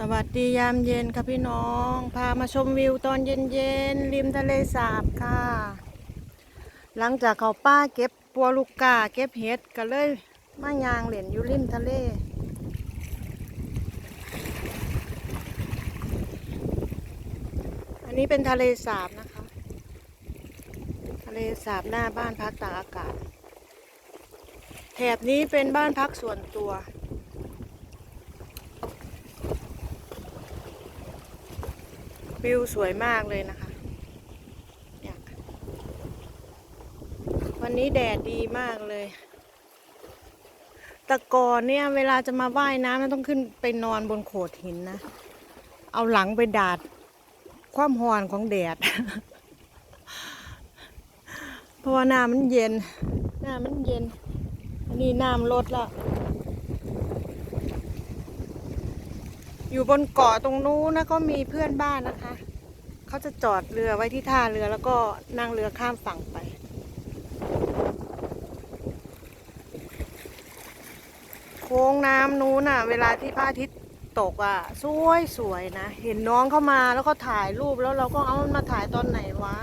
สวัสดียามเย็นค่ะพี่น้อง พามาชมวิวตอนเย็นๆริมทะเลสาบค่ะ หลังจากเขาป้าเก็บปัวลูกกาเก็บเห็ดก็เลยมายางเหรียญอยู่ริมทะเล อันนี้เป็นทะเลสาบนะคะ ทะเลสาบหน้าบ้านพักตากอากาศ แถบนี้เป็นบ้านพักส่วนตัว วิวสวยมากเลยนะคะเนี่ยวันนี้แดดดีมากเลยแต่ก่อนเนี่ยเวลาจะมาว่ายน้ำต้องขึ้นไปนอนบนโขดหินนะ เอาหลังไปดาด ความหอนของแดด เพราะว่าน้ำมันเย็น น้ำมันเย็น อันนี้น้ำลดล้ว อยู่บนเกาะตรงนู้นนะก็มีเพื่อนบ้านนะคะ เขาจะจอดเรือไว้ที่ท่าเรือแล้วก็นั่งเรือข้ามฝั่งไป โค้งน้ำนู้นน่ะ เวลาที่พระอาทิตย์ตกอะ สวยสวยนะ เห็นน้องเข้ามาแล้วก็ถ่ายรูปแล้วเราก็เอามันมาถ่ายตอนไหนวะ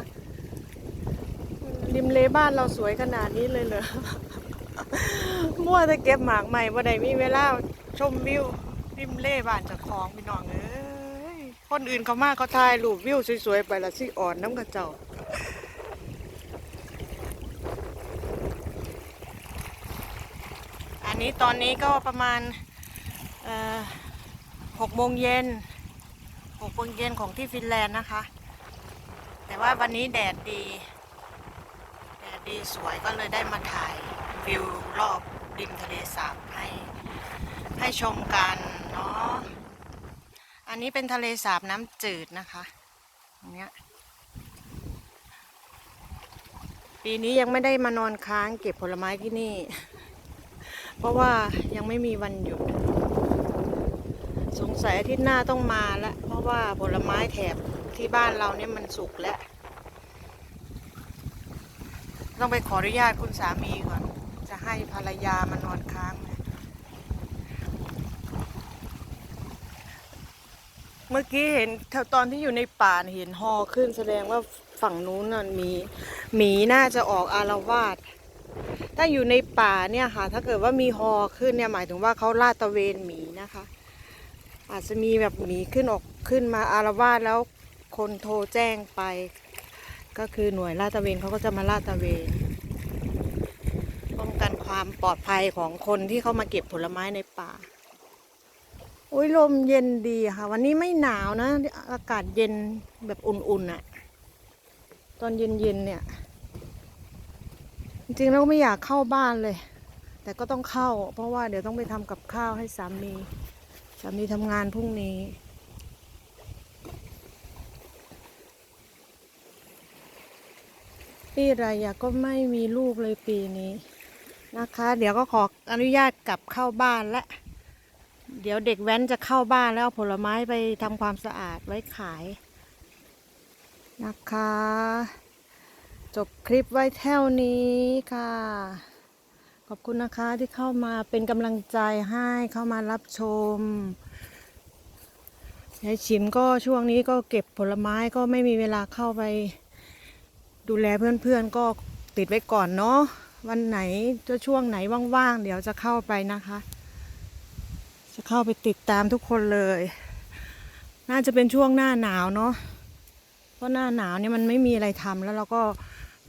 ริมเลบ้านเราสวยขนาดนี้เลยเหรอ มั่วจะเก็บหมากใหม่ว่าใดมีเวลาชมวิว ริมเล่บ้านเจะคลองพี่น้องเอ้ยคนอื่นเขามาเขาถ่ายรูปวิวสวยๆไปละสิอ่อนน้ำกระเจ้าอันนี้ตอนนี้ก็ประมาณหกโมงเย็นหกโมงเย็นของที่ฟินแลนด์นะคะ แต่ว่าวันนี้แดดดี แดดดีสวยก็เลยได้มาถ่ายวิวรอบริมทะเลสาบให้ให้ชมกันเนาะ อันนี้เป็นทะเลสาบน้ำจืดนะคะตรงเนี้ยปีนี้ยังไม่ได้มานอนค้างเก็บผลไม้ที่นี่ เพราะว่ายังไม่มีวันหยุด สงสัยอาทิตย์หน้าต้องมาล้วเพราะว่าผลไม้แถบที่บ้านเราเนี่ยมันสุกแล้ว ต้องไปขออนุญาตคุณสามีก่อน จะให้ภรรยามานอนค้างไหม เมื่อกี้เห็นตอนที่อยู่ในป่าเห็นฮอขึ้นแสดงว่าฝั่งนู้นน่ะมีหมีน่าจะออกอารวาสถ้าอยู่ในป่าเนี่ยค่ะ ถ้าเกิดว่ามีฮอขึ้นเนี่ยหมายถึงว่าเขาลาดตระเวนหมีนะคะ อาจจะมีแบบหมีขึ้นออกขึ้นมาอารวาสแล้วคนโทรแจ้งไป ก็คือหน่วยลาดตระเวนเขาก็จะมาลาดตระเวนป้องกันความปลอดภัยของคนที่เข้ามาเก็บผลไม้ในป่า โอ้ยลมเย็นดีค่ะ วันนี้ไม่หนาวนะ อากาศเย็นแบบอุ่นๆอะตอนเย็นๆเนี่ย จริงๆแล้วไม่อยากเข้าบ้านเลย แต่ก็ต้องเข้า เพราะว่าเดี๋ยวต้องไปทำกับข้าวให้สามีสามีทำงานพรุ่งนี้พี่รายาก็ไม่มีลูกเลยปีนี้นะคะ เดี๋ยวก็ขออนุญาตกลับเข้าบ้านและ เดี๋ยวเด็กแว้นจะเข้าบ้านแล้วเอาผลไม้ไปทำความสะอาดไว้ขาย นะคะ จบคลิปไว้เท่านี้ค่ะ ขอบคุณนะคะที่เข้ามาเป็นกำลังใจให้เข้ามารับชมยายฉิมก็ช่วงนี้ก็เก็บผลไม้ก็ไม่มีเวลาเข้าไป ดูแลเพื่อนๆก็ติดไว้ก่อนเนาะวันไหนจะช่วงไหนว่างๆ เดี๋ยวจะเข้าไปนะคะ จะเข้าไปติดตามทุกคนเลย น่าจะเป็นช่วงหน้าหนาวเนาะเพราะหน้าหนาวเนี่ยมันไม่มีอะไรทำแล้วเราก็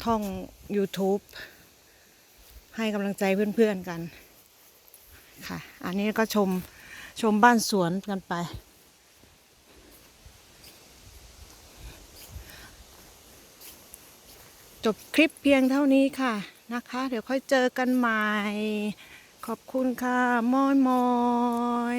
ท่อง YouTube ให้กำลังใจเพื่อนๆกัน ค่ะ อันนี้ก็ชมชมบ้านสวนกันไป จบคลิปเพียงเท่านี้ค่ะนะคะ เดี๋ยวค่อยเจอกันใหม่ ขอบคุณค่ะมอยมอย